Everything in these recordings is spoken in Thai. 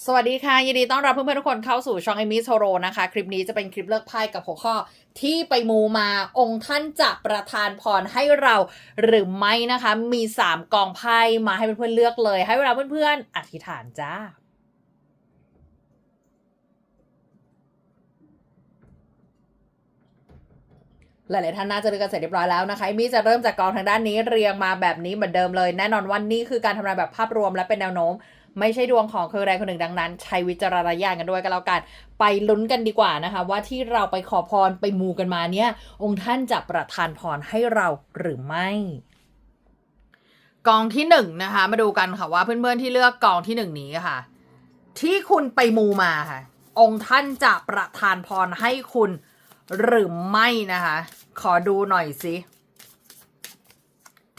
สวัสดีค่ะ ยินดีต้อนรับเพื่อนๆทุกคนเข้าสู่ช่องเอมิโทโรนะคะ คลิปนี้จะเป็นคลิปเลือกไพ่กับหัวข้อที่ไปมูมาองค์ท่านจะประทานพรให้เราหรือไม่นะคะ มี 3 กองไพ่มาให้เพื่อนๆเลือกเลย ให้เวลาเพื่อนๆอธิษฐานจ้าหลายๆท่านน่าจะเลือกกันเสร็จเรียบร้อยแล้วนะคะเอมี่จะเริ่มจากกองทางด้านนี้เรียงมาแบบนี้เหมือนเดิมเลย แน่นอนวันนี้คือการทำนายแบบภาพรวมและเป็นแนวโน้ม ไม่ใช่ดวงของคือใดคนหนึ่งดังนั้น ใช้วิจารณญาณกันด้วยก็แล้วกัน ไปลุ้นกันดีกว่านะคะ ว่าที่เราไปขอพรไปมูกันมาเนี่ย องค์ท่านจะประทานพรให้เราหรือไม่กองที่หนึ่งนะคะ มาดูกันค่ะว่าเพื่อนๆที่เลือกกองที่หนึ่งนี้ค่ะ ที่คุณไปมูมาค่ะ องค์ท่านจะประทานพรให้คุณหรือไม่นะคะ ขอดูหน่อยสิ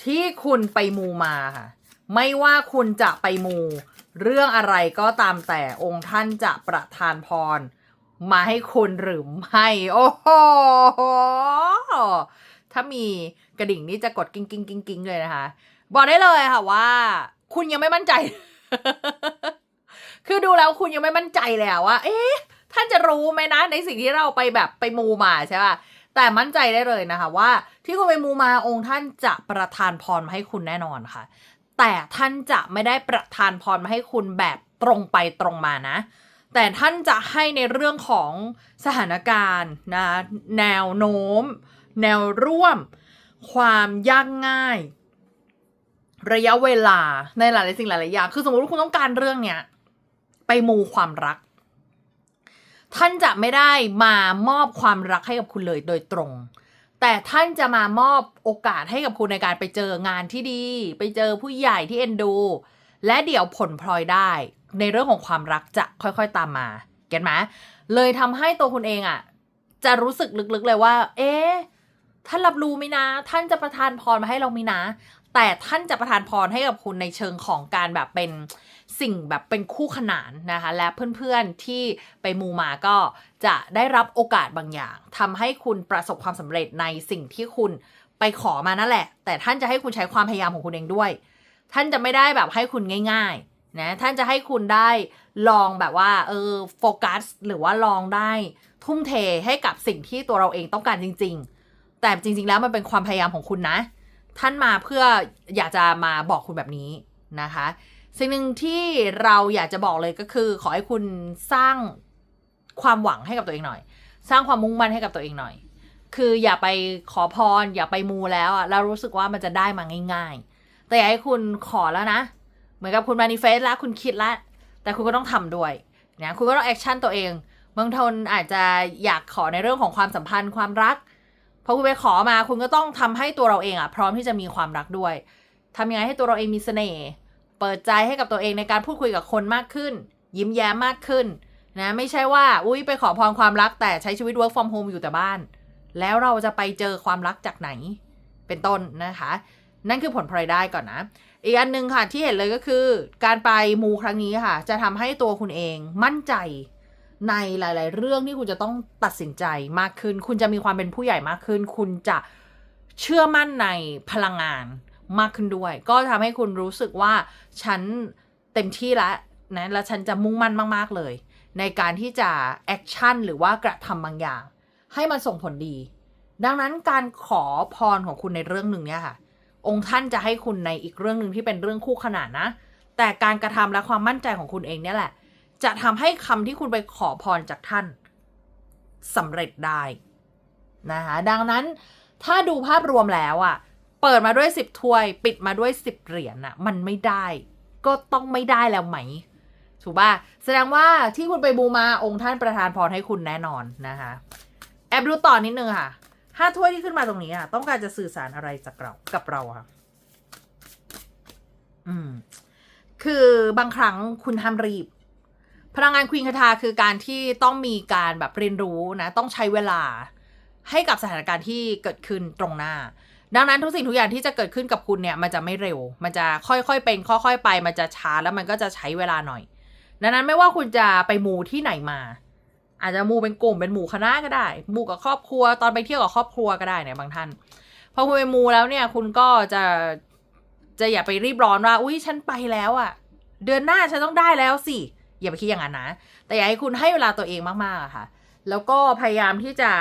ที่คุณไปมูมาค่ะ ไม่ว่าคุณจะไปมู เรื่องอะไรก็ตามแต่องค์ท่านจะประทานพร มาให้คุณหรือไม่ โอ้โห ถ้ามีกระดิ่งนี่จะกดกิ้งกิ้งกิ้งกิ้งเลยนะคะ บอกได้เลยค่ะว่า คุณยังไม่มั่นใจ คือดูแล้วคุณยังไม่มั่นใจเลยอะว่า เอ๊ะ ท่านจะรู้ไหมนะ ในสิ่งที่เราไปแบบไปมูมาใช่ป่ะ แต่มั่นใจได้เลยนะคะว่า ที่คุณไปมูมาองค์ท่านจะประทานพรมาให้คุณแน่นอนค่ะ แต่ท่านจะไม่ได้ประทานพรมาให้คุณแบบตรงไปตรงมานะ แต่ท่านจะให้ในเรื่องของสถานการณ์นะแนวโน้ม แนวร่วม ความยากง่าย ระยะเวลาในหลายๆสิ่งหลายๆอย่างคือสมมติว่าคุณต้องการเรื่องเนี้ยไปมูความรัก ท่านจะไม่ได้มามอบความรักให้กับคุณเลยโดยตรง แต่ท่านจะมามอบโอกาสให้กับคุณในการไปเจองานที่ดี ไปเจอผู้ใหญ่ที่เอ็นดู และเดี๋ยวผลพลอยได้ ในเรื่องของความรักจะค่อยๆตามมา เก็ตไหมเลยทำให้ตัวคุณเองอะ่ะ จะรู้สึกลึกๆเลยว่า เอ๊ะท่านรับรู้ไหมนะ ท่านจะประทานพรมาให้เราไหมนะ แต่ท่านจะประทานพรให้กับคุณในเชิงของการแบบเป็น สิ่งแบบเป็นคู่ขนานนะคะ และเพื่อนๆที่ไปมูมาก็จะได้รับโอกาสบางอย่างทำให้คุณประสบความสำเร็จในสิ่งที่คุณไปขอมานั่นแหละ แต่ท่านจะให้คุณใช้ความพยายามของคุณเองด้วย ท่านจะไม่ได้แบบให้คุณง่ายๆนะท่านจะให้คุณได้ลองแบบว่าเออโฟกัสหรือว่าลองได้ทุ่มเทให้กับสิ่งที่ตัวเราเองต้องการจริง ๆ แต่จริง ๆ แล้วมันเป็นความพยายามของคุณนะ ท่านมาเพื่ออยากจะมาบอกคุณแบบนี้นะคะ สิ่งหนึ่งที่เราอยากจะบอกเลยก็คือ ขอให้คุณสร้างความหวังให้กับตัวเองหน่อย สร้างความมุ่งมั่นให้กับตัวเองหน่อย คืออย่าไปขอพร อย่าไปมูแล้วอะแล้วรู้สึกว่ามันจะได้มาง่าย ๆ แต่อยากให้คุณขอแล้วนะ เหมือนกับคุณมานิเฟสแล้วคุณคิดแล้วแต่คุณก็ต้องทำด้วยนะคุณก็ต้องแอคชั่นตัวเองบางทนอาจจะอยากขอในเรื่องของความสัมพันธ์ความรักพอคุณไปขอมาคุณก็ต้องทำให้ตัวเราเองอะพร้อมที่จะมีความรักด้วยทำยังไงให้ตัวเราเองมีเสน่ห์ เปิดใจให้กับตัวเองในการพูดคุยกับคนมากขึ้น ยิ้มแย้มมากขึ้นนะไม่ใช่ว่าอุ้ยไปขอพรความรักแต่ใช้ชีวิต work from home อยู่แต่บ้าน แล้วเราจะไปเจอความรักจากไหน เป็นต้นนะคะ นั่นคือผลพลอยได้ก่อนนะ อีกอันหนึ่งค่ะที่เห็นเลยก็คือ การไปมูครั้งนี้ค่ะ จะทำให้ตัวคุณเองมั่นใจในหลาย ๆ เรื่องที่คุณจะต้องตัดสินใจมากขึ้น คุณจะมีความเป็นผู้ใหญ่มากขึ้น คุณจะเชื่อมั่นในพลังงาน มากขึ้นด้วย ก็ทำให้คุณรู้สึกว่าฉันเต็มที่แล้วนะและฉันจะมุ่งมั่นมาก ๆ เลย ในการที่จะแอคชั่นหรือว่ากระทำบางอย่าง ให้มันส่งผลดี ดังนั้นการขอพรของคุณในเรื่องหนึ่งเนี่ยค่ะ องค์ท่านจะให้คุณในอีกเรื่องหนึ่งที่เป็นเรื่องคู่ขนานนะ แต่การกระทำและความมั่นใจของคุณเองเนี่ยแหละ จะทำให้คำที่คุณไปขอพรจากท่านสำเร็จได้นะคะดังนั้นถ้าดูภาพรวมแล้วอะ่ะ เปิดมาด้วยสิบถ้วย ปิดมาด้วยสิบเหรียญอะมันไม่ได้ ก็ต้องไม่ได้แล้วไหม ถูกป่ะ แสดงว่าที่คุณไปบูมาองค์ท่านประทานพรให้คุณแน่นอนนะคะ แอบดูต่อนนิดนึงค่ะห้าถ้วยที่ขึ้นมาตรงนี้อะต้องการจะสื่อสารอะไรจากเรากับเราอะค่ะ อืม คือบางครั้งคุณห้ามรีบ พลังงานควีนคาทาคือการที่ต้องมีการแบบเรียนรู้นะ ต้องใช้เวลาให้กับสถานการณ์ที่เกิดขึ้นตรงหน้า ดังนั้นทุกสิ่งทุกอย่างที่จะเกิดขึ้นกับคุณเนี่ยมันจะไม่เร็ว มันจะค่อยๆเป็นค่อยๆไป มันจะช้าแล้วมันก็จะใช้เวลาหน่อย ดังนั้นไม่ว่าคุณจะไปมูที่ไหนมา อาจจะมูเป็นกลุ่มเป็นหมู่คณะก็ได้มูกับครอบครัว ตอนไปเที่ยวกับครอบครัวก็ได้เนี่ยบางท่านพอคุณไปมูแล้วเนี่ยคุณก็จะจะอย่าไปรีบร้อนว่าอุ้ยฉันไปแล้วอะ่ะ เดือนหน้าฉันต้องได้แล้วสิอย่าไปคิดอย่างนั้นนะ แต่อยากให้คุณให้เวลาตัวเองมากๆอะค่ะ แล้วก็พยายามที่จะ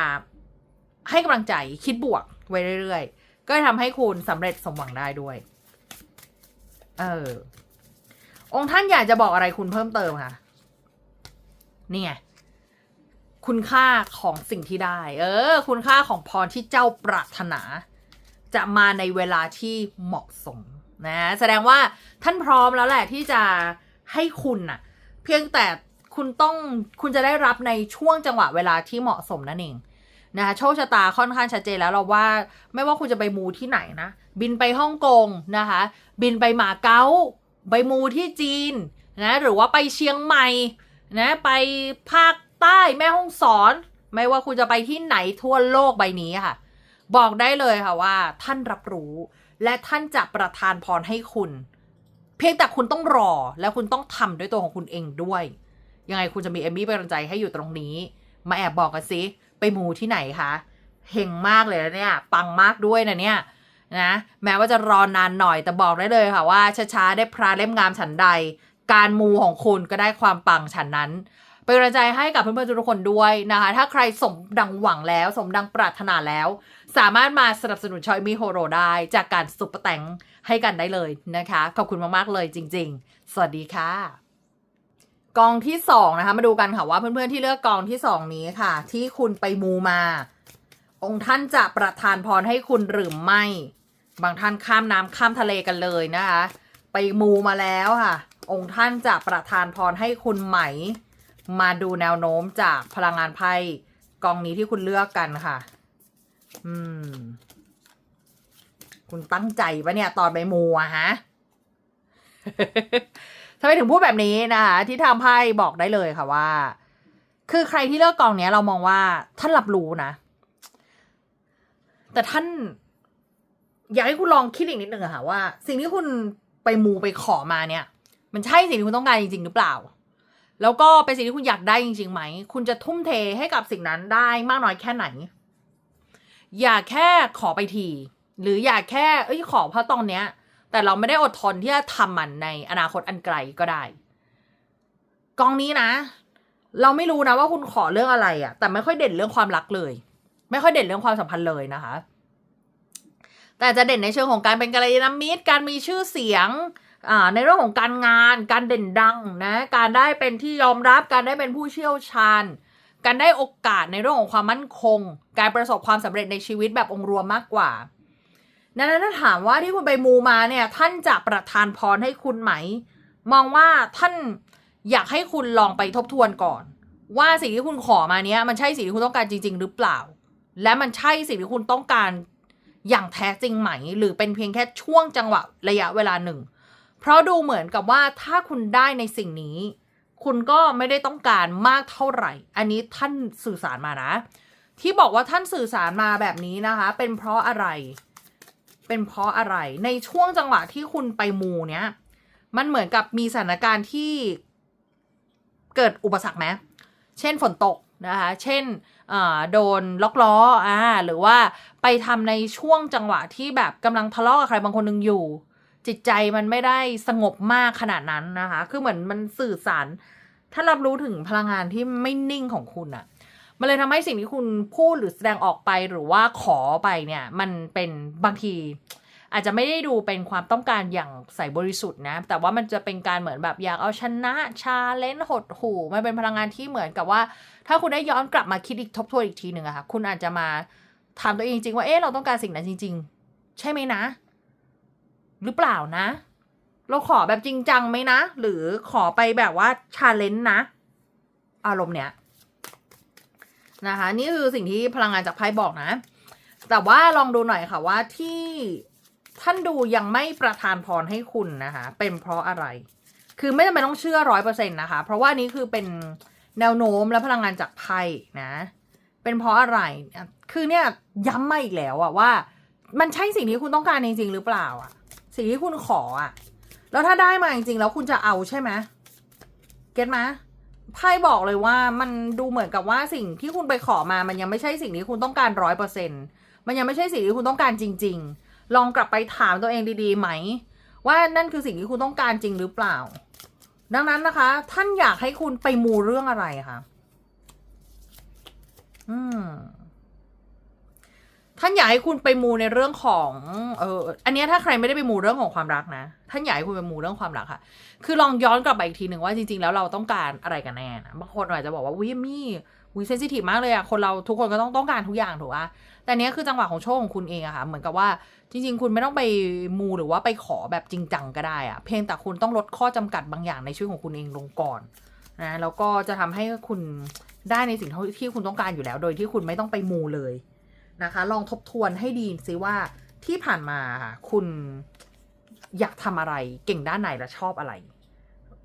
ให้กำลังใจคิดบวกไว้เรื่อยๆ ก็จะทำให้คุณสำเร็จสมหวังได้ด้วย เออ องค์ท่านอยากจะบอกอะไรคุณเพิ่มเติมค่ะนี่ไงคุณค่าของสิ่งที่ได้ เออ คุณค่าของพรที่เจ้าปรารถนา จะมาในเวลาที่เหมาะสมนะแสดงว่าท่านพร้อมแล้วแหละที่จะให้คุณน่ะ เพียงแต่คุณต้องคุณจะได้รับในช่วงจังหวะเวลาที่เหมาะสมนั่นเอง นะคะโชคชะตาค่อนข้างชัดเจนแล้วเราว่าไม่ว่าคุณจะไปมูที่ไหนนะ บินไปฮ่องกงนะคะ บินไปหมาเก๊าไปมูที่จีนนะหรือว่าไปเชียงใหม่นะไปภาคใต้แม่ฮ่องสอน ไม่ว่าคุณจะไปที่ไหนทั่วโลกใบนี้ค่ะ บอกได้เลยค่ะว่า ท่านรับรู้ และท่านจะประทานพรให้คุณ เพียงแต่คุณต้องรอและคุณต้องทำด้วยตัวของคุณเองด้วย ยังไงคุณจะมีเอมมี่เป็นกำลังใจให้อยู่ตรงนี้ มาแอบบอกกันสิ ไปมูที่ไหนคะเฮงมากเลยนะเนี่ย ปังมากด้วยนะเนี่ยนะ แม้ว่าจะรอนานหน่อยแต่บอกได้เลยค่ะว่าช้าๆได้พระเล่มงามฉันใด การมูของคุณก็ได้ความปังฉันนั้นเป็นกำลังใจให้กับเพื่อนๆทุกคนด้วยนะคะ ถ้าใครสมดังหวังแล้ว สมดังปรารถนาแล้ว สามารถมาสนับสนุนชอยมีโฮโรได้จากการซุปแตงให้กันได้เลยนะคะ ขอบคุณมากๆเลยจริง ๆ สวัสดีค่ะ กองที่สองนะคะ มาดูกันค่ะว่าเพื่อนๆที่เลือกกองที่สองนี้ค่ะ ที่คุณไปมูมา องค์ท่านจะประทานพรให้คุณหรือไม่ บางท่านข้ามน้ำข้ามทะเลกันเลยนะคะ ไปมูมาแล้วค่ะ องค์ท่านจะประทานพรให้คุณไหม มาดูแนวโน้มจากพลังงานไพ่กองนี้ที่คุณเลือกกันค่ะ อืม คุณตั้งใจปะเนี่ย ตอนไปมูอะฮะ ทำไมถึงพูดแบบนี้นะคะที่ทำไพ่บอกได้เลยค่ะว่า คือใครที่เลือกกองเนี้ย เรามองว่าท่านรับรู้นะ แต่ท่าน อยากให้คุณลองคิดอีกนิดนึงอะค่ะว่า สิ่งที่คุณไปมูไปขอมาเนี่ย มันใช่สิ่งที่คุณต้องการจริงๆหรือเปล่า แล้วก็เป็นสิ่งที่คุณอยากได้จริงๆไหม คุณจะทุ่มเทให้กับสิ่งนั้นได้มากน้อยแค่ไหน อย่าแค่ขอไปที หรืออย่าแค่ เอ้ยขอเพราะตอนเนี้ย แต่เราไม่ได้อดทนที่จะทำมันในอนาคตอันไกลก็ได้ กองนี้นะ เราไม่รู้นะว่าคุณขอเรื่องอะไรอะ่ะแต่ไม่ค่อยเด่นเรื่องความรักเลย ไม่ค่อยเด่นเรื่องความสัมพันธ์เลยนะคะ แต่จะเด่นในเชิงของการเป็นกัลยาณมิตร การมีชื่อเสียงอ่าในเรื่องของการงาน การเด่นดังนะ การได้เป็นที่ยอมรับ การได้เป็นผู้เชี่ยวชาญ การได้โอกาสในเรื่องของความมั่นคง การประสบความสำเร็จในชีวิตแบบองค์รวมมากกว่า นั้นถ้าถามว่าที่คุณไปมูมาเนี่ย ท่านจะประทานพรให้คุณไหม มองว่าท่านอยากให้คุณลองไปทบทวนก่อน ว่าสิ่งที่คุณขอมาเนี้ยมันใช่สิ่งที่คุณต้องการจริง ๆ หรือเปล่า และมันใช่สิ่งที่คุณต้องการอย่างแท้จริงไหม หรือเป็นเพียงแค่ช่วงจังหวะระยะเวลาหนึ่ง เพราะดูเหมือนกับว่าถ้าคุณได้ในสิ่งนี้ คุณก็ไม่ได้ต้องการมากเท่าไหร่ อันนี้ท่านสื่อสารมานะ ที่บอกว่าท่านสื่อสารมาแบบนี้นะคะ เป็นเพราะอะไร เป็นเพราะอะไรในช่วงจังหวะที่คุณไปมูเนี้ย มันเหมือนกับมีสถานการณ์ที่เกิดอุปสรรคไหมเช่นฝนตกนะคะ เช่นโดนล็อกล้ออ่าหรือว่าไปทำในช่วงจังหวะที่แบบกำลังทะเลาะกับใครบางคนหนึ่งอยู่ จิตใจมันไม่ได้สงบมากขนาดนั้นนะคะ คือเหมือนมันสื่อสาร ถ้ารับรู้ถึงพลังงานที่ไม่นิ่งของคุณอะ มันเลยทำให้สิ่งที่คุณพูดหรือแสดงออกไปหรือว่าขอไปเนี่ย มันเป็นบางที อาจจะไม่ได้ดูเป็นความต้องการอย่างใสบริสุทธิ์นะ แต่ว่ามันจะเป็นการเหมือนแบบอยากเอาชนะชาเลนจ์หดหู่มันเป็นพลังงานที่เหมือนกับว่า ถ้าคุณได้ย้อนกลับมาคิดอีกทบทวนอีกทีหนึ่งอะค่ะคุณอาจจะมาถามตัวเองจริงว่าเอ๊ะเราต้องการสิ่งนั้นจริง ๆ ใช่ไหมนะ หรือเปล่านะ เราขอแบบจริงจังไหมนะ หรือขอไปแบบว่าชาเลนจ์นะ อารมณ์เนี้ย นะคะ นี่คือสิ่งที่พลังงานจากไพ่บอกนะ แต่ว่าลองดูหน่อยค่ะว่าที่ท่านดูยังไม่ประทานพรให้คุณนะคะ เป็นเพราะอะไร คือไม่จำเป็นต้องเชื่อร้อยเปอร์เซ็นต์นะคะ เพราะว่านี้คือเป็นแนวโน้มและพลังงานจากไพ่นะ เป็นเพราะอะไร คือเนี่ยย้ำมาอีกแล้วอะว่า มันใช่สิ่งที่คุณต้องการจริงๆหรือเปล่าอะสิ่งที่คุณขออะแล้วถ้าได้มาจริงๆแล้วคุณจะเอาใช่ไหมเก็ตไหม ไพ่บอกเลยว่ามันดูเหมือนกับว่าสิ่งที่คุณไปขอมา มันยังไม่ใช่สิ่งที่คุณต้องการร้อยเปอร์เซ็นมันยังไม่ใช่สิ่งที่คุณต้องการจริง ๆ ลองกลับไปถามตัวเองดีๆ ไหม ว่านั่นคือสิ่งที่คุณต้องการจริงหรือเปล่า ดังนั้นนะคะ ท่านอยากให้คุณไปมูเรื่องอะไรคะอืม ท่านอยากให้คุณไปมูในเรื่องของ เออ อันนี้ถ้าใครไม่ได้ไปมูเรื่องของความรักนะ ท่านอยากให้คุณไปมูเรื่องความรักค่ะ คือลองย้อนกลับไปอีกทีหนึ่งว่าจริง ๆ แล้วเราต้องการอะไรกันแน่นะ บางคนอาจจะบอกว่าวิมี่วิเซนซิทีฟมากเลยอะคนเราทุกคนก็ต้องต้องการทุกอย่างถูกปะแต่อันเนี้ยคือจังหวะของโชคของคุณเองอะค่ะ เหมือนกับว่าจริง ๆ คุณไม่ต้องไปมูหรือว่าไปขอแบบจริงจังก็ได้อะเพียงแต่คุณต้องลดข้อจำกัดบางอย่างในชีวิตของคุณเองลงก่อนนะ แล้วก็จะทำให้คุณได้ในสิ่งที่คุณต้องการอยู่แล้ว โดยที่คุณไม่ต้องไปมูเลย นะคะ ลองทบทวนให้ดีสิว่าที่ผ่านมาคุณอยากทำอะไรเก่งด้านไหนและชอบอะไร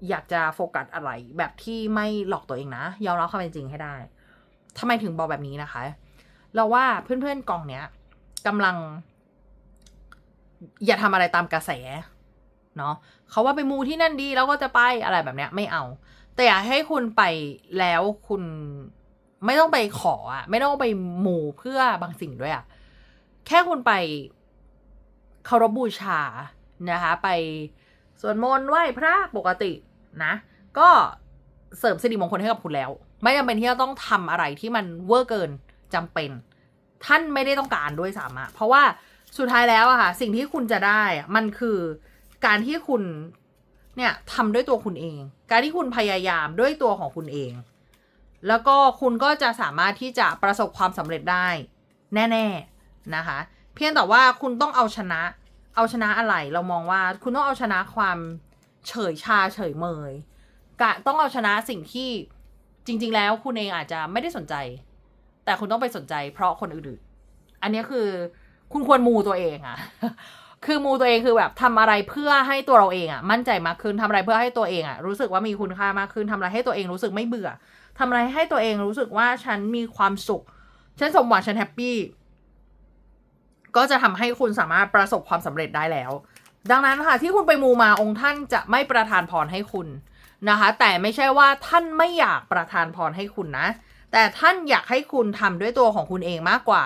อยากจะโฟกัสอะไรแบบที่ไม่หลอกตัวเองนะยอมรับความเป็นจริงให้ได้ทำไมถึงบอกแบบนี้นะคะ เราว่าเพื่อนๆกองเนี้ยกำลัง อย่าทำอะไรตามกระแสเนาะเขาว่าไปมูที่นั่นดีแล้วก็จะไปอะไรแบบเนี้ยไม่เอา แต่อยากให้คุณไปแล้วคุณ ไม่ต้องไปขออะไม่ต้องไปหมู่เพื่อบางสิ่งด้วยอะ แค่คุณไปเคารพบูชานะคะ ไปสวดมนต์ไหว้พระปกตินะ ก็เสริมสิริมงคลให้กับคุณแล้ว ไม่จำเป็นที่จะต้องทำอะไรที่มันเวอร์เกินจำเป็น ท่านไม่ได้ต้องการด้วยสามารถเพราะว่าสุดท้ายแล้วอะค่ะ สิ่งที่คุณจะได้มันคือการที่คุณเนี่ยทำด้วยตัวคุณเอง การที่คุณพยายามด้วยตัวของคุณเอง แล้วก็คุณก็จะสามารถที่จะประสบความสำเร็จได้ แน่ ๆนะคะ เพียงแต่ว่าคุณต้องเอาชนะ เอาชนะอะไร เรามองว่าคุณต้องเอาชนะความเฉยชาเฉยเมยกะต้องเอาชนะสิ่งที่จริง ๆ แล้วคุณเองอาจจะไม่ได้สนใจ แต่คุณต้องไปสนใจ เพราะคนอื่นๆอันนี้คือคุณควรมูตัวเองอะ คือมูตัวเองคือแบบทำอะไรเพื่อให้ตัวเราเองอะมั่นใจมากขึ้นทำอะไรเพื่อให้ตัวเองอะรู้สึกว่ามีคุณค่ามากขึ้นทำอะไรให้ตัวเองรู้สึกไม่เบื่อทำอะไรให้ตัวเองรู้สึกว่าฉันมีความสุข ฉันสมหวังฉันแฮปปี้ก็จะทำให้คุณสามารถประสบความสำเร็จได้แล้ว ดังนั้นค่ะที่คุณไปมูมาองค์ท่านจะไม่ประทานพรให้คุณนะคะ แต่ไม่ใช่ว่าท่านไม่อยากประทานพรให้คุณนะ แต่ท่านอยากให้คุณทำด้วยตัวของคุณเองมากกว่า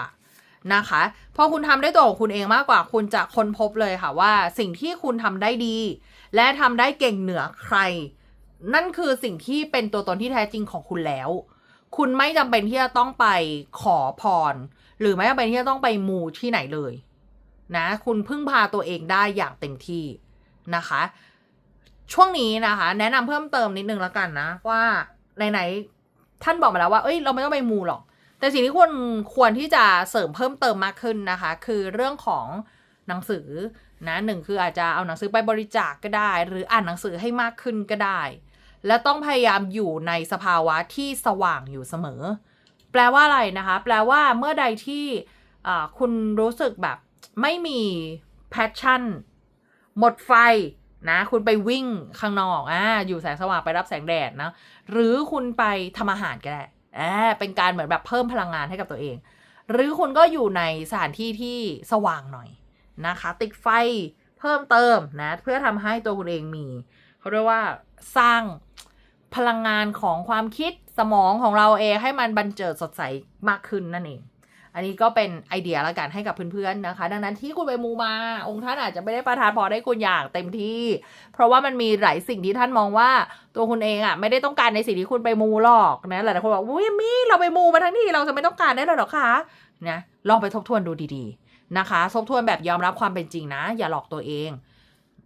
นะคะ พอคุณทำด้ตัวของคุณเองมากกว่า คุณจะค้นพบเลยค่ะว่าสิ่งที่คุณทำได้ดี และทำได้เก่งเหนือใคร นั่นคือสิ่งที่เป็นตัวตนที่แท้จริงของคุณแล้ว คุณไม่จำเป็นที่จะต้องไปขอพร หรือไม่จำเป็นที่จะต้องไปมูที่ไหนเลยนะคุณพึ่งพาตัวเองได้อย่างเต็มที่นะคะ ช่วงนี้นะคะ แนะนำเพิ่มเติมนิดนึงแล้วกันนะว่าไหนๆท่านบอกมาแล้วว่า เอ้ย เราไม่ต้องไปมูหรอก แต่สิ่งที่ควรควรที่จะเสริมเพิ่มเติมมากขึ้นนะคะ คือเรื่องของหนังสือนะหนึ่งคืออาจจะเอาหนังสือไปบริจาคกก็ได้ หรืออ่านหนังสือให้มากขึ้นก็ได้ และต้องพยายามอยู่ในสภาวะที่สว่างอยู่เสมอ แปลว่าอะไรนะคะ แปลว่าเมื่อใดที่คุณรู้สึกแบบไม่มี passion หมดไฟนะคุณไปวิ่งข้างนอกอ่าอยู่แสงสว่างไปรับแสงแดดนะหรือคุณไปทำอาหารก็ได้ อ่าเป็นการเหมือนแบบเพิ่มพลังงานให้กับตัวเอง หรือคุณก็อยู่ในสถานที่ที่สว่างหน่อยนะคะ ติดไฟเพิ่มเติมนะ เพื่อทำให้ตัวคุณเองมีเขาเรียกว่าสร้างพลังงานของความคิดสมองของเราเองให้มันบันเจิดสดใสมากขึ้นนั่นเอง อันนี้ก็เป็นไอเดียละกันให้กับเพื่อนๆนะคะ ดังนั้นที่คุณไปมูมา องค์ท่านอาจจะไม่ได้ประทานพรให้คุณอย่างเต็มที่ เพราะว่ามันมีหลายสิ่งที่ท่านมองว่าตัวคุณเองอะไม่ได้ต้องการในสิ่งที่คุณไปมูหรอกนะหลายคนบอกอุ้ยมีเราไปมูมาทั้งที่เราจะไม่ต้องการได้หรอคะนะลองไปทบทวนดูดีๆนะคะ ทบทวนแบบยอมรับความเป็นจริงนะ อย่าหลอกตัวเอง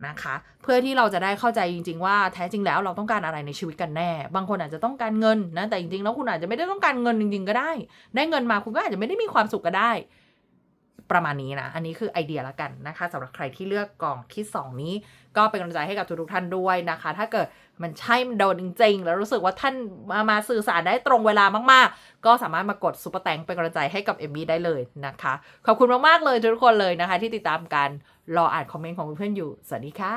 นะคะ เพื่อที่เราจะได้เข้าใจจริง ๆ ว่าแท้จริงแล้วเราต้องการอะไรในชีวิตกันแน่ บางคนอาจจะต้องการเงินนะแต่จริงๆแล้วคุณอาจจะไม่ได้ต้องการเงินจริง ๆ ก็ได้ ได้เงินมาคุณก็อาจจะไม่ได้มีความสุขก็ได้ ประมาณนี้นะ อันนี้คือไอเดียละกันนะคะสำหรับใครที่เลือกกล่องที่ 2 นี้ ก็เป็นกำลังใจให้กับทุกๆท่านด้วยนะคะ ถ้าเกิดมันใช่มันโดนจริง ๆ แล้วรู้สึกว่าท่านมามาสื่อสารได้ตรงเวลามากๆ ก็สามารถมากดซุปเปอร์แตงเป็นกำลังใจให้กับเอมมี่ได้เลยนะคะ ขอบคุณมากๆเลยทุกคนเลยนะคะ ที่ติดตามกัน รออ่านคอมเมนต์ของเพื่อนๆอยู่ สวัสดีค่ะ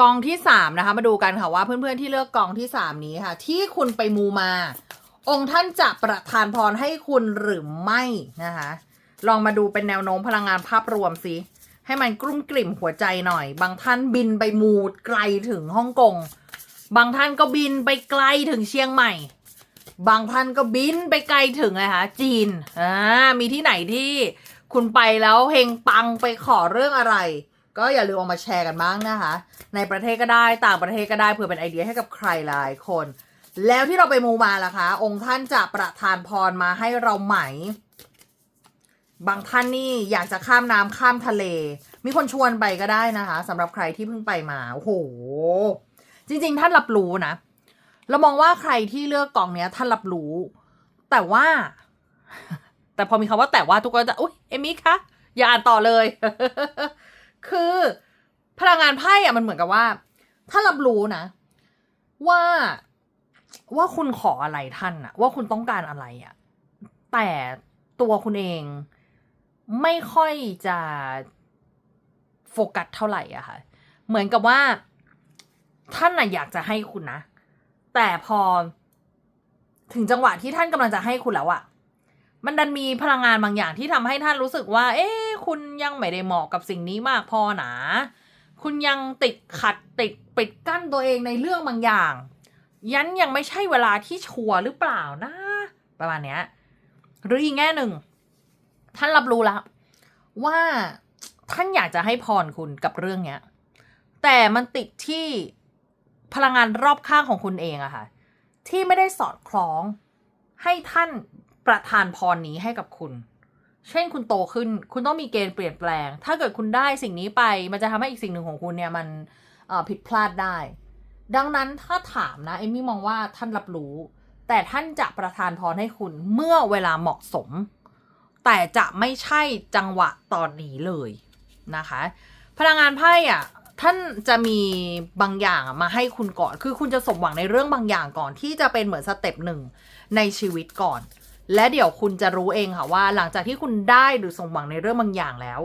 กองที่สามนะคะ มาดูกันค่ะว่าเพื่อนๆที่เลือกกองที่สามนี้ค่ะ ที่คุณไปมูมา องค์ท่านจะประทานพรให้คุณหรือไม่นะคะ ลองมาดูเป็นแนวโน้มพลังงานภาพรวมสิให้มันกลุ้มกลิ่มหัวใจหน่อย บางท่านบินไปมูดไกลถึงฮ่องกง บางท่านก็บินไปไกลถึงเชียงใหม่ บางท่านก็บินไปไกลถึงอะไรคะจีน อ่า มีที่ไหนที่ คุณไปแล้วเฮงปังไปขอเรื่องอะไร ก็อย่าลืมเอามาแชร์กันบ้างนะคะ ในประเทศก็ได้ต่างประเทศก็ได้เผื่อเป็นไอเดียให้กับใครหลายคน แล้วที่เราไปมูมาล่ะคะ องค์ท่านจะประทานพรมาให้เราไหม บางท่านนี่อยากจะข้ามน้ำข้ามทะเล มีคนชวนไปก็ได้นะคะสำหรับใครที่เพิ่งไปมาโอ้โหจริง ๆ ท่านรับรู้นะเรามองว่าใครที่เลือกกองเนี้ยท่านรับรู้ แต่ว่า แต่พอมีคำว่าแต่ว่าทุกคนจะอุ้ยเอมี่คะอย่าอ่านต่อเลย คือพลังงานไพ่อะมันเหมือนกับว่า ถ้ารับรู้นะ ว่าว่าคุณขออะไรท่านอะว่าคุณต้องการอะไรอะแต่ตัวคุณเองไม่ค่อยจะโฟกัสเท่าไหร่อะค่ะ เหมือนกับว่า ท่านน่ะอยากจะให้คุณนะ แต่พอถึงจังหวะที่ท่านกำลังจะให้คุณแล้วอะ มันดันมีพลังงานบางอย่างที่ทำให้ท่านรู้สึกว่า เอ๊ะคุณยังไม่ได้เหมาะกับสิ่งนี้มากพอหนา คุณยังติดขัดติดปิดกั้นตัวเองในเรื่องบางอย่าง ยันยังไม่ใช่เวลาที่ชัวร์หรือเปล่านะ ประมาณเนี้ย หรืออีกแง่หนึ่ง ท่านรับรู้แล้วว่าท่านอยากจะให้พรคุณกับเรื่องเนี้ย แต่มันติดที่พลังงานรอบข้างของคุณเองอะค่ะ ที่ไม่ได้สอดคล้องให้ท่าน ประทานพรนี้ให้กับคุณ เช่นคุณโตขึ้น คุณต้องมีเกณฑ์เปลี่ยนแปลง ถ้าเกิดคุณได้สิ่งนี้ไป มันจะทำให้อีกสิ่งหนึ่งของคุณเนี่ยมันผิดพลาดได้ ดังนั้นถ้าถามนะเอมมี่มองว่าท่านรับรู้ แต่ท่านจะประทานพรให้คุณเมื่อเวลาเหมาะสม แต่จะไม่ใช่จังหวะตอนนี้เลยนะคะ พลังงานไพ่อะท่านจะมีบางอย่างมาให้คุณก่อน คือคุณจะสมหวังในเรื่องบางอย่างก่อนที่จะเป็นเหมือนสเต็ปหนึ่งในชีวิตก่อน และเดี๋ยวคุณจะรู้เองค่ะว่า หลังจากที่คุณได้หรือสมหวังในเรื่องบางอย่างแล้ว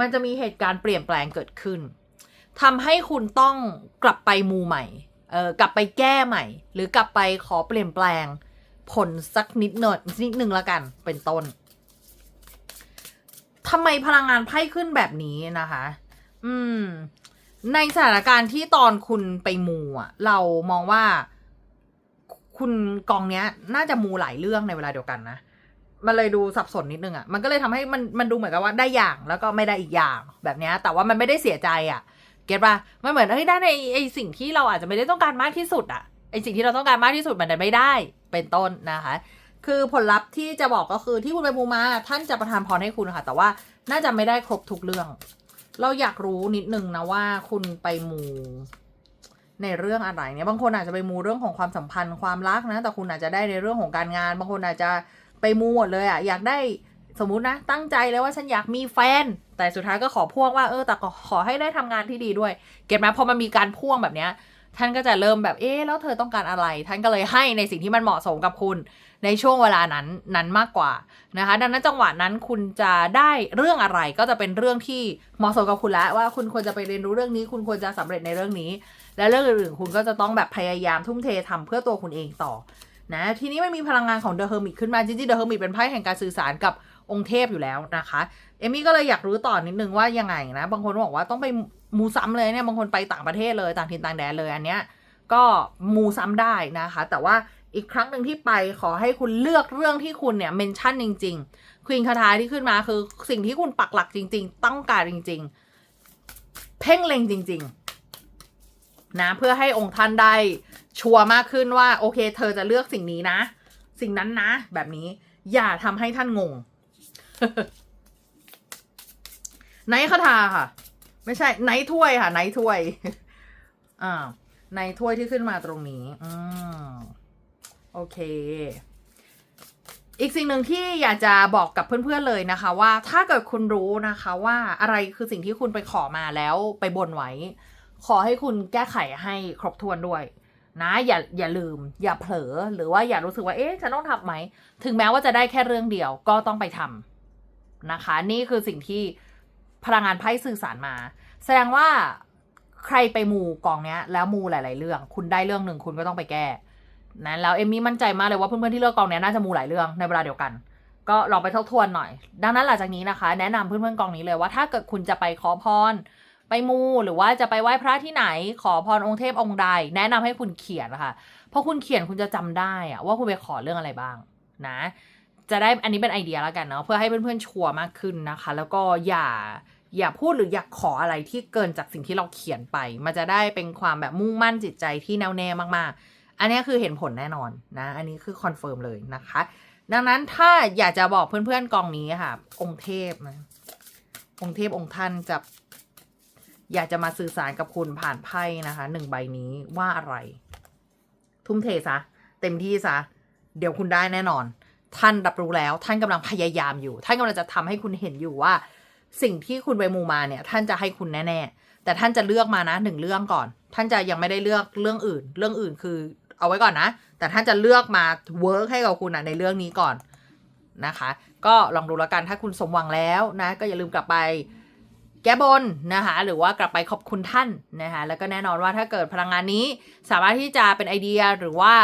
มันจะมีเหตุการณ์เปลี่ยนแปลงเกิดขึ้นทำให้คุณต้องกลับไปมูใหม่เออกลับไปแก้ใหม่ หรือกลับไปขอเปลี่ยนแปลง ผลสักนิดหน่อยนิดนึงละกันเป็นต้นทำไมพลังงานไพ่ขึ้นแบบนี้นะคะ อืม ในสถานการณ์ที่ตอนคุณไปมูอะ เรามองว่า คุณกองเนี้ย น่าจะมูหลายเรื่องในเวลาเดียวกันนะ มันเลยดูสับสนนิดนึงอะ่ะ มันก็เลยทำให้มันมันดูเหมือนกับว่าได้อย่างแล้วก็ไม่ได้อีกอย่างแบบเนี้ย แต่ว่ามันไม่ได้เสียใจอะ่ะ เก็ตป่ะมันเหมือนเฮ้ยได้ในไอสิ่งที่เราอาจจะไม่ได้ต้องการมากที่สุดอะ่ะไอสิ่งที่เราต้องการมากที่สุดมันดันไม่ได้เป็นต้นนะคะ คือผลลัพธ์ที่จะบอกก็คือที่คุณไปมูมา ท่านจะประทานพรให้คุณค่ะแต่ว่าน่าจะไม่ได้ครบทุกเรื่อง เราอยากรู้นิดนึงนะว่าคุณไปมู ในเรื่องอะไรเนี่ยบางคนอาจจะไปมูเรื่องของความสัมพันธ์ความรักนะ แต่คุณอาจจะได้ในเรื่องของการงาน บางคนอาจจะไปมูหมดเลยอะอยากได้สมมุตินะ ตั้งใจเลยว่าฉันอยากมีแฟน แต่สุดท้ายก็ขอพ่วงว่าเออแต่ขอให้ได้ทำงานที่ดีด้วย เก็ตไหมพอมันมีการพ่วงแบบเนี้ย ท่านก็จะเริ่มแบบเอ๊ะแล้วเธอต้องการอะไร ท่านก็เลยให้ในสิ่งที่มันเหมาะสมกับคุณ ในช่วงเวลานั้นนั้นมากกว่านะคะ ดังนั้นจังหวะนั้นคุณจะได้เรื่องอะไรก็จะเป็นเรื่องที่เหมาะสมกับคุณแล้วว่าคุณควรจะไปเรียนรู้เรื่องนี้ คุณควรจะสำเร็จในเรื่องนี้ และเรื่องอื่นๆคุณก็จะต้องแบบพยายามทุ่มเททำเพื่อตัวคุณเองต่อนะทีนี้มันมีพลังงานของเดอะเฮอร์มิตขึ้นมาจริงๆเดอะเฮอร์มิตเป็นไพ่แห่งการสื่อสารกับองค์เทพอยู่แล้วนะคะ เอมี่ก็เลยอยากรู้ต่อนิดนึงว่ายังไงนะ บางคนบอกว่าต้องไป มูซ้ำเลยเนี่ยบางคนไปต่างประเทศเลยต่างถิ่นต่างแดนเลยอันเนี้ยก็มูซ้ำได้นะคะ แต่ว่าอีกครั้งหนึ่งที่ไปขอให้คุณเลือกเรื่องที่คุณเนี่ยเมนชั่นจริงๆควีนคาทาที่ขึ้นมาคือสิ่งที่คุณปักหลักจริง ๆ ต้องการจริง ๆ เพ่งเล็งจริง ๆ นะเพื่อให้องค์ท่านได้ชัวร์มากขึ้นว่าโอเค เธอจะเลือกสิ่งนี้นะ สิ่งนั้นนะ แบบนี้อย่าทำให้ท่านงงไนคาทาค่ะ ไม่ใช่ไนท์ถ้วยค่ะไนท์ถ้วยอ่าในถ้วยที่ขึ้นมาตรงนี้อืมโอเค อีกสิ่งหนึ่งที่อยากจะบอกกับเพื่อนๆเลยนะคะ ว่าถ้าเกิดคุณรู้นะคะว่าอะไรคือสิ่งที่คุณไปขอมาแล้วไปบนไว้ ขอให้คุณแก้ไขให้ครบถ้วนด้วย นะอย่าอย่าลืม อย่าเผลอหรือว่าอย่ารู้สึกว่าเอ๊ะฉันต้องทำไหม ถึงแม้ว่าจะได้แค่เรื่องเดียวก็ต้องไปทำนะคะ นี่คือสิ่งที่ พลังงานไพ่สื่อสารมา แสดงว่าใครไปมูกองเนี้ย แล้วมูหลาย ๆ เรื่อง คุณได้เรื่องหนึ่งคุณก็ต้องไปแก้นะแล้วเอมมี่มั่นใจมากเลยว่าเพื่อน ๆ ที่เลือกกองเนี้ยน่าจะมูหลายเรื่องในเวลาเดียวกัน ก็ลองไปทบทวนหน่อย ดังนั้นหลังจากนี้นะคะ แนะนำเพื่อน ๆ กองนี้เลยว่าถ้าเกิดคุณจะไปขอพร ไปมูหรือว่าจะไปไหว้พระที่ไหน ขอพรองค์เทพองค์ใด แนะนำให้คุณเขียนนะคะเพราะคุณเขียนคุณจะจำได้อะว่าคุณไปขอเรื่องอะไรบ้างนะ จะได้อันนี้เป็นไอเดียแล้วกันเนาะเพื่อให้เพื่อนๆชัวร์มากขึ้นนะคะ แล้วก็อย่าอย่าพูดหรืออย่าขออะไรที่เกินจากสิ่งที่เราเขียนไป มันจะได้เป็นความแบบมุ่งมั่นจิตใจที่แน่วแน่มากๆ อันนี้คือเห็นผลแน่นอนนะ อันนี้คือคอนเฟิร์มเลยนะคะ ดังนั้นถ้าอยากจะบอกเพื่อนๆกองนี้ค่ะ องค์เทพนะองค์เทพองค์ท่านจะอยากจะมาสื่อสารกับคุณผ่านไพ่นะคะหนึ่งใบนี้ว่าอะไร ทุ่มเทซะเต็มที่ซะเดี๋ยวคุณได้แน่นอน ท่านรับรู้แล้ว ท่านกำลังพยายามอยู่ ท่านกำลังจะทำให้คุณเห็นอยู่ว่า สิ่งที่คุณไปมูมาเนี่ย ท่านจะให้คุณแน่ๆ แต่ท่านจะเลือกมานะหนึ่งเรื่องก่อน ท่านจะยังไม่ได้เลือกเรื่องอื่น เรื่องอื่นคือ เอาไว้ก่อนนะ แต่ท่านจะเลือกมาเวิร์กให้กับคุณนะในเรื่องนี้ก่อนนะคะ ก็ลองดูแล้วกันถ้าคุณสมหวังแล้วนะ ก็อย่าลืมกลับไปแก้บนนะคะหรือว่ากลับไปขอบคุณท่านนะคะแล้วก็แน่นอนว่าถ้าเกิดพลังงานนี้สามารถที่จะเป็นไอเดียหรือว่า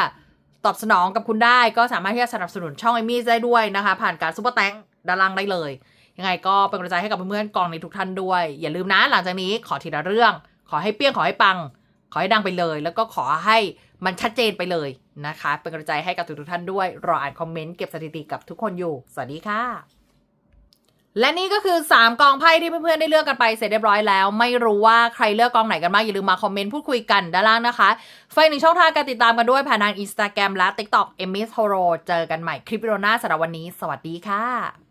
ตอบสนองกับคุณได้ก็สามารถที่จะสนับสนุนช่องเอมี่ได้ด้วยนะคะ ผ่านการซุปเปอร์แตงด้านล่างได้เลย ยังไงก็เป็นกำลังใจให้กับเพื่อนๆกองในทุกท่านด้วย อย่าลืมนะหลังจากนี้ขอทีละเรื่อง ขอให้เปี้ยงขอให้ปัง ขอให้ดังไปเลย แล้วก็ขอให้มันชัดเจนไปเลยนะคะ เป็นกำลังใจให้กับทุกๆท่านด้วยรออ่านคอมเมนต์เก็บสถิติกับทุกคนอยู่ สวัสดีค่ะ และนี่ก็คือ 3 กองไพ่ที่เพื่อนๆได้เลือกกันไปเสร็จเรียบร้อยแล้ว ไม่รู้ว่าใครเลือกกองไหนกันบ้างอย่าลืมมาคอมเมนต์พูดคุยกันด้านล่างนะคะไฟหนึ่งช่องทางการติดตามกันด้วยผ่านทางอินสตาแกรมและ TikTok e m m y h o r o เจอกันใหม่คลิปวิดีโอหน้าสำหรับวันนี้ สวัสดีค่ะ